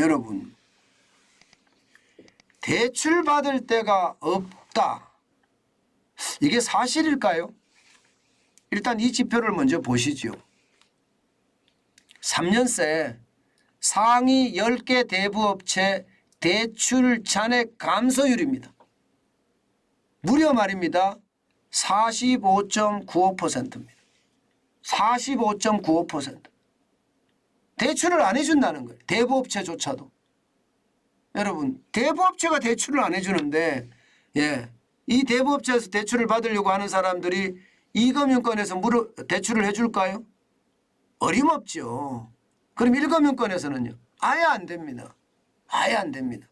여러분 대출 받을 데가 없다. 이게 사실일까요? 일단 이 지표를 먼저 보시죠. 3년새 상위 10개 대부업체 대출 잔액 감소율입니다. 무려 말입니다. 45.95%입니다. 45.95%. 대출을 안 해준다는 거예요. 대부업체조차도. 여러분, 대부업체가 대출을 안 해주는데, 예, 이 대부업체에서 대출을 받으려고 하는 사람들이 이 금융권에서 물어, 대출을 해줄까요? 어림없죠. 그럼 1금융권에서는요? 아예 안 됩니다. 아예 안 됩니다.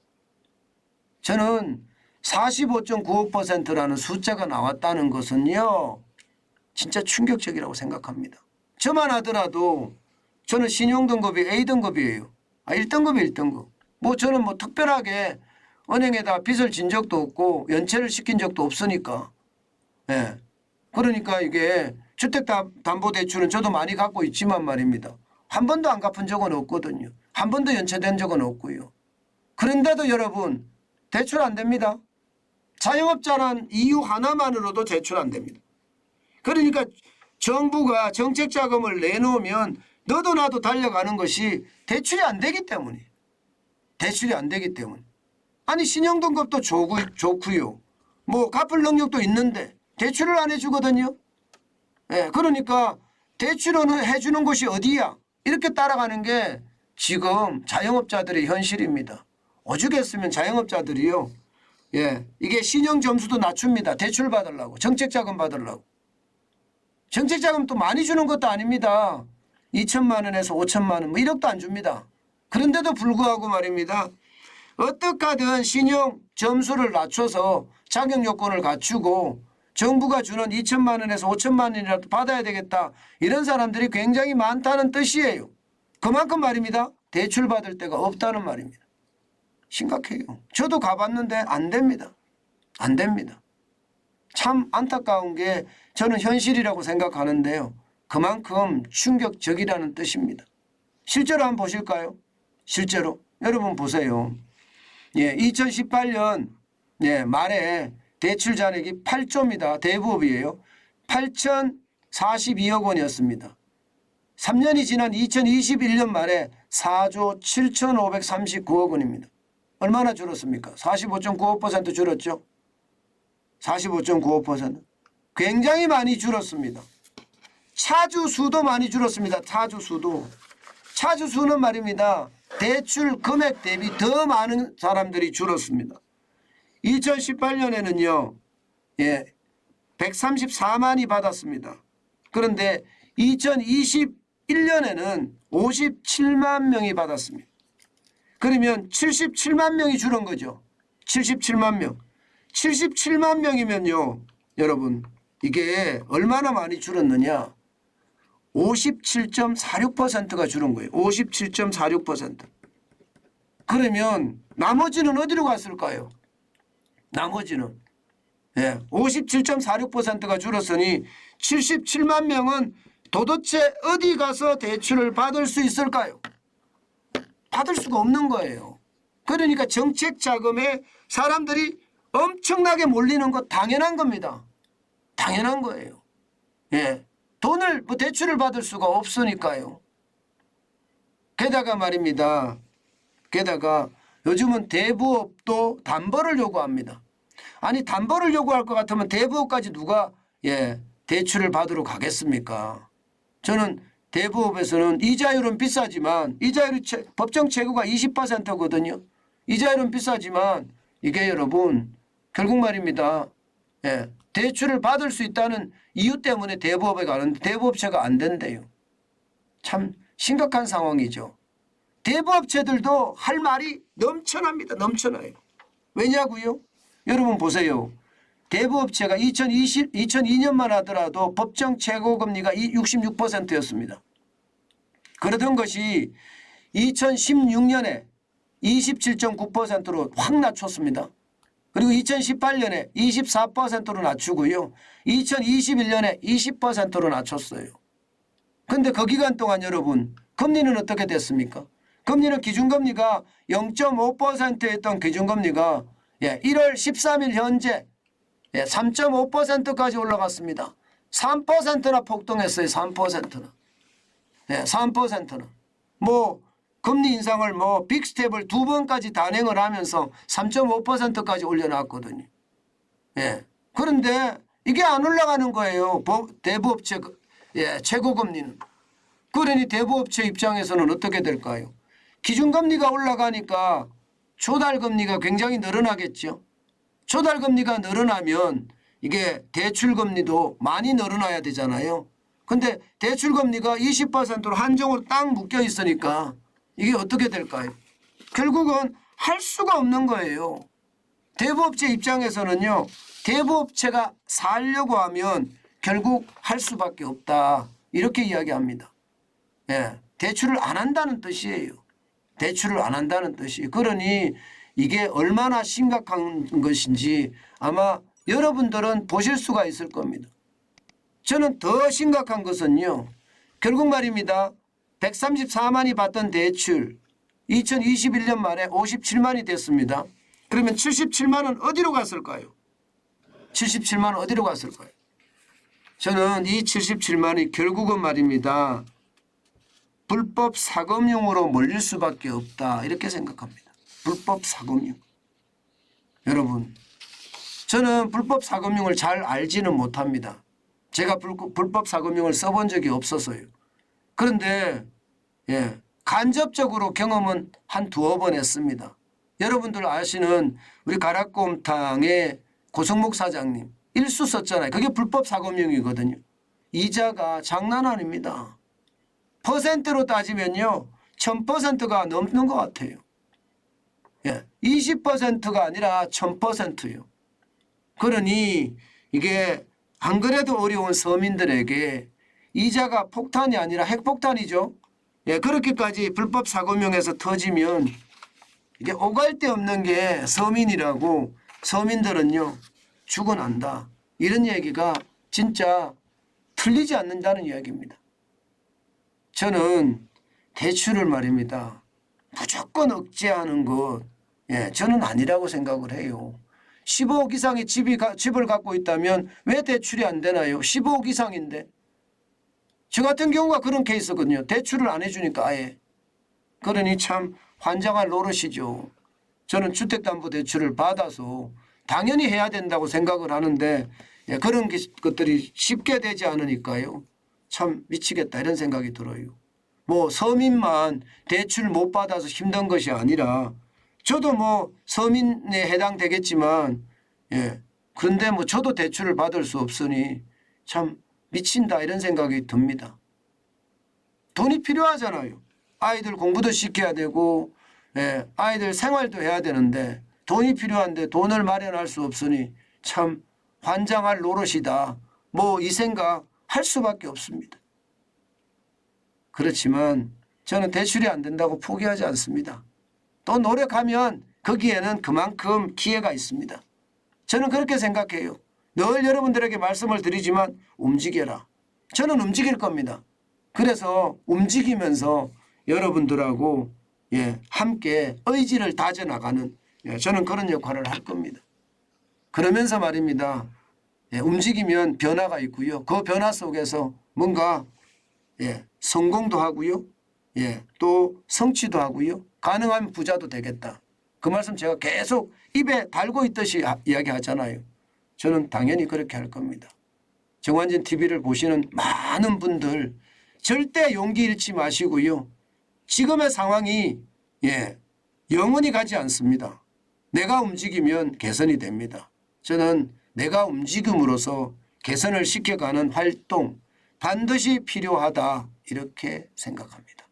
저는 45.95%라는 숫자가 나왔다는 것은요, 진짜 충격적이라고 생각합니다. 저만 하더라도 저는 신용등급이 A등급이에요. 아, 1등급이 1등급. 뭐 저는 뭐 특별하게 은행에다 빚을 진 적도 없고 연체를 시킨 적도 없으니까. 예. 그러니까 이게 주택담보대출은 저도 많이 갖고 있지만 말입니다. 한 번도 안 갚은 적은 없거든요. 한 번도 연체된 적은 없고요. 그런데도 여러분 대출 안 됩니다. 자영업자란 이유 하나만으로도 대출 안 됩니다. 그러니까 정부가 정책 자금을 내놓으면 너도 나도 달려가는 것이 대출이 안 되기 때문에 대출이 안 되기 때문에 아니 신용등급도 좋고, 좋고요. 뭐 갚을 능력도 있는데 대출을 안 해주거든요. 예, 그러니까 대출은 해주는 곳이 어디야? 이렇게 따라가는 게 지금 자영업자들의 현실입니다. 오죽했으면 자영업자들이요. 예, 이게 신용 점수도 낮춥니다. 대출 받으려고 정책 자금 받으려고. 정책 자금 또 많이 주는 것도 아닙니다. 2천만 원에서 5천만 원, 뭐 1억도 안 줍니다. 그런데도 불구하고 말입니다. 어떻게 하든 신용 점수를 낮춰서 자격 요건을 갖추고 정부가 주는 2천만 원에서 5천만 원이라도 받아야 되겠다. 이런 사람들이 굉장히 많다는 뜻이에요. 그만큼 말입니다. 대출 받을 데가 없다는 말입니다. 심각해요. 저도 가봤는데 안 됩니다. 안 됩니다. 참 안타까운 게 저는 현실이라고 생각하는데요. 그만큼 충격적이라는 뜻입니다. 실제로 한번 보실까요? 실제로 여러분 보세요. 예, 2018년 예, 말에 대출 잔액이 8조입니다. 대부업이에요. 8,042억 원이었습니다. 3년이 지난 2021년 말에 4조 7,539억 원입니다. 얼마나 줄었습니까? 45.95% 줄었죠. 45.95% 굉장히 많이 줄었습니다. 차주 수도 많이 줄었습니다. 차주 수도. 차주 수는 말입니다. 대출 금액 대비 더 많은 사람들이 줄었습니다. 2018년에는요, 예, 134만이 받았습니다. 그런데 2021년에는 57만 명이 받았습니다. 그러면 77만 명이 줄은 거죠. 77만 명. 77만 명이면요, 여러분, 이게 얼마나 많이 줄었느냐. 57.46%가 줄은 거예요. 57.46%. 그러면 나머지는 어디로 갔을까요? 나머지는 예, 57.46%가 줄었으니 77만 명은 도대체 어디 가서 대출을 받을 수 있을까요? 받을 수가 없는 거예요. 그러니까 정책 자금에 사람들이 엄청나게 몰리는 것 당연한 겁니다. 당연한 거예요. 예. 돈을 뭐 대출을 받을 수가 없으니까요. 게다가 말입니다. 게다가 요즘은 대부업도 담보를 요구합니다. 아니 담보를 요구할 것 같으면 대부업까지 누가 예 대출을 받으러 가겠습니까? 저는 대부업에서는 이자율은 비싸지만 이자율이 최- 법정 최고가 20%거든요. 이자율은 비싸지만 이게 여러분 결국 말입니다. 예, 대출을 받을 수 있다는 이유 때문에 대부업에 가는데 대부업체가 안 된대요. 참 심각한 상황이죠. 대부업체들도 할 말이 넘쳐납니다. 넘쳐나요. 왜냐고요? 여러분 보세요. 대부업체가 2020, 2002년만 하더라도 법정 최고금리가 66%였습니다. 그러던 것이 2016년에 27.9%로 확 낮췄습니다. 그리고 2018년에 24%로 낮추고요. 2021년에 20%로 낮췄어요. 근데 그 기간 동안 여러분 금리는 어떻게 됐습니까? 금리는 기준금리가 0.5%였던 기준금리가 예, 1월 13일 현재 예, 3.5%까지 올라갔습니다. 3%나 폭등했어요. 3%나. 네, 3%는. 뭐 금리 인상을 뭐 빅스텝을 두 번까지 단행을 하면서 3.5%까지 올려놨거든요. 예. 그런데 이게 안 올라가는 거예요. 법- 대부업체 그- 예, 최고금리는. 그러니 대부업체 입장에서는 어떻게 될까요? 기준금리가 올라가니까 조달금리가 굉장히 늘어나겠죠. 조달금리가 늘어나면 이게 대출금리도 많이 늘어나야 되잖아요. 근데 대출금리가 20%로 한정으로 딱 묶여 있으니까 이게 어떻게 될까요? 결국은 할 수가 없는 거예요. 대부업체 입장에서는요. 대부업체가 살려고 하면 결국 할 수밖에 없다. 이렇게 이야기합니다. 예, 대출을 안 한다는 뜻이에요. 대출을 안 한다는 뜻이. 그러니 이게 얼마나 심각한 것인지 아마 여러분들은 보실 수가 있을 겁니다. 저는 더 심각한 것은요. 결국 말입니다. 134만이 받던 대출 2021년 말에 57만이 됐습니다. 그러면 77만은 어디로 갔을까요? 77만은 어디로 갔을까요? 저는 이 77만이 결국은 말입니다. 불법 사금융으로 몰릴 수밖에 없다 이렇게 생각합니다. 불법 사금융. 여러분 저는 불법 사금융을 잘 알지는 못합니다. 제가 불, 불법 사금융을 써본 적이 없어서요. 그런데 예, 간접적으로 경험은 한 두어 번 했습니다. 여러분들 아시는 우리 가락곰탕의 고성목 사장님 일수 썼잖아요. 그게 불법 사금융이거든요. 이자가 장난 아닙니다. 퍼센트로 따지면요. 1000%가 넘는 것 같아요. 예, 20%가 아니라 1000%요. 그러니 이게 안 그래도 어려운 서민들에게 이자가 폭탄이 아니라 핵폭탄이죠. 예, 그렇게까지 불법 사고명에서 터지면 이게 오갈 데 없는 게 서민이라고 서민들은요 죽어난다. 이런 얘기가 진짜 틀리지 않는다는 이야기입니다. 저는 대출을 말입니다. 무조건 억제하는 것, 예, 저는 아니라고 생각을 해요. 15억 이상의 집이 가- 집을 갖고 있다면 왜 대출이 안 되나요? 15억 이상인데. 저 같은 경우가 그런 케이스거든요. 대출을 안 해주니까 아예. 그러니 참 환장할 노릇이죠. 저는 주택담보대출을 받아서 당연히 해야 된다고 생각을 하는데 예, 그런 기- 것들이 쉽게 되지 않으니까요. 참 미치겠다 이런 생각이 들어요. 뭐 서민만 대출 못 받아서 힘든 것이 아니라 저도 뭐 서민에 해당되겠지만 예 그런데 뭐 저도 대출을 받을 수 없으니 참 미친다 이런 생각이 듭니다. 돈이 필요하잖아요. 아이들 공부도 시켜야 되고 예 아이들 생활도 해야 되는데 돈이 필요한데 돈을 마련할 수 없으니 참 환장할 노릇이다. 뭐 이 생각 할 수밖에 없습니다. 그렇지만 저는 대출이 안 된다고 포기하지 않습니다. 또 노력하면 거기에는 그만큼 기회가 있습니다. 저는 그렇게 생각해요. 늘 여러분들에게 말씀을 드리지만 움직여라. 저는 움직일 겁니다. 그래서 움직이면서 여러분들하고 예, 함께 의지를 다져나가는 예, 저는 그런 역할을 할 겁니다. 그러면서 말입니다. 예, 움직이면 변화가 있고요. 그 변화 속에서 뭔가 예, 성공도 하고요. 예, 또 성취도 하고요. 가능하면 부자도 되겠다. 그 말씀 제가 계속 입에 달고 있듯이 하- 이야기하잖아요. 저는 당연히 그렇게 할 겁니다. 정환진 TV를 보시는 많은 분들 절대 용기 잃지 마시고요. 지금의 상황이 예, 영원히 가지 않습니다. 내가 움직이면 개선이 됩니다. 저는 내가 움직임으로써 개선을 시켜가는 활동 반드시 필요하다 이렇게 생각합니다.